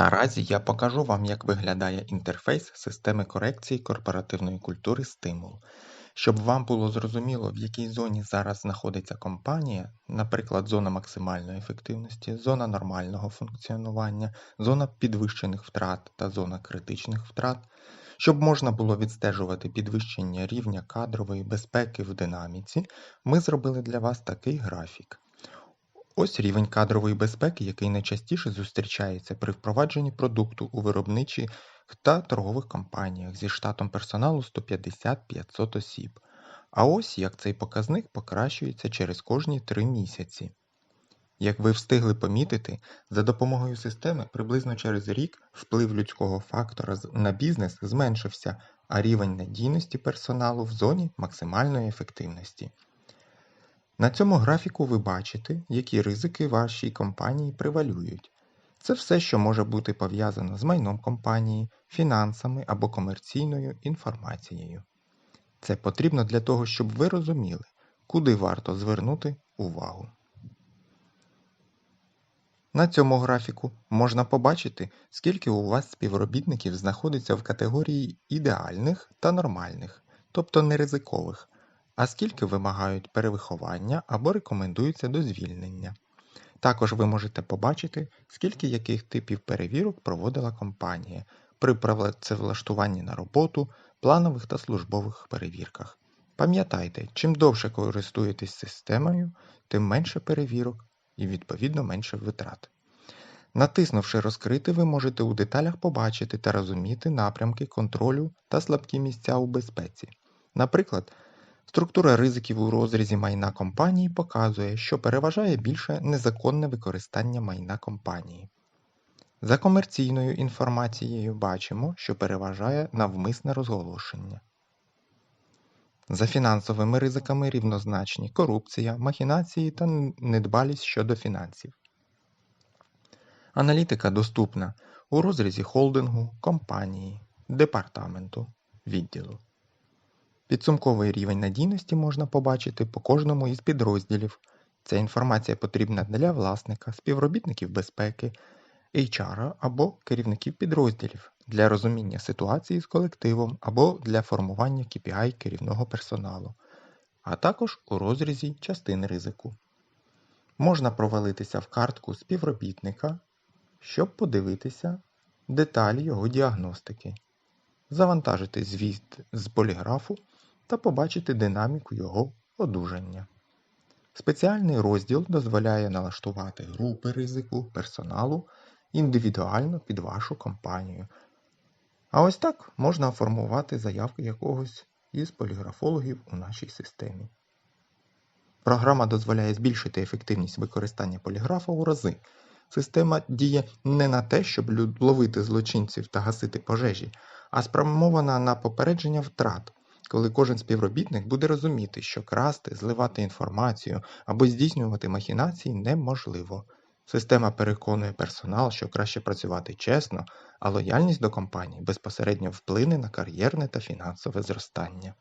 Наразі я покажу вам, як виглядає інтерфейс системи корекції корпоративної культури стимул. Щоб вам було зрозуміло, в якій зоні зараз знаходиться компанія, наприклад, зона максимальної ефективності, зона нормального функціонування, зона підвищених втрат та зона критичних втрат, щоб можна було відстежувати підвищення рівня кадрової безпеки в динаміці, ми зробили для вас такий графік. Ось рівень кадрової безпеки, який найчастіше зустрічається при впровадженні продукту у виробничих та торгових компаніях зі штатом персоналу 150-500 осіб. А ось як цей показник покращується через кожні 3 місяці. Як ви встигли помітити, за допомогою системи приблизно через рік вплив людського фактора на бізнес зменшився, а рівень надійності персоналу в зоні максимальної ефективності. На цьому графіку ви бачите, які ризики вашій компанії превалюють. Це все, що може бути пов'язано з майном компанії, фінансами або комерційною інформацією. Це потрібно для того, щоб ви розуміли, куди варто звернути увагу. На цьому графіку можна побачити, скільки у вас співробітників знаходиться в категорії ідеальних та нормальних, тобто неризикових, а скільки вимагають перевиховання або рекомендуються до звільнення. Також ви можете побачити, скільки яких типів перевірок проводила компанія при працевлаштуванні на роботу, планових та службових перевірках. Пам'ятайте, чим довше користуєтесь системою, тим менше перевірок і відповідно менше витрат. Натиснувши розкрити, ви можете у деталях побачити та розуміти напрямки контролю та слабкі місця у безпеці. Наприклад, структура ризиків у розрізі майна компанії показує, що переважає більше незаконне використання майна компанії. За комерційною інформацією бачимо, що переважає навмисне розголошення. За фінансовими ризиками рівнозначні корупція, махінації та недбалість щодо фінансів. Аналітика доступна у розрізі холдингу, компанії, департаменту, відділу. Підсумковий рівень надійності можна побачити по кожному із підрозділів. Ця інформація потрібна для власника, співробітників безпеки, HR або керівників підрозділів для розуміння ситуації з колективом або для формування KPI керівного персоналу, а також у розрізі частин ризику. Можна провалитися в картку співробітника, щоб подивитися деталі його діагностики, завантажити звіт з поліграфу та побачити динаміку його одужання. Спеціальний розділ дозволяє налаштувати групи ризику персоналу індивідуально під вашу компанію. А ось так можна оформувати заявки якогось із поліграфологів у нашій системі. Програма дозволяє збільшити ефективність використання поліграфа у рази. Система діє не на те, щоб ловити злочинців та гасити пожежі, а спрямована на попередження втрат, коли кожен співробітник буде розуміти, що красти, зливати інформацію або здійснювати махінації неможливо. Система переконує персонал, що краще працювати чесно, а лояльність до компанії безпосередньо вплине на кар'єрне та фінансове зростання.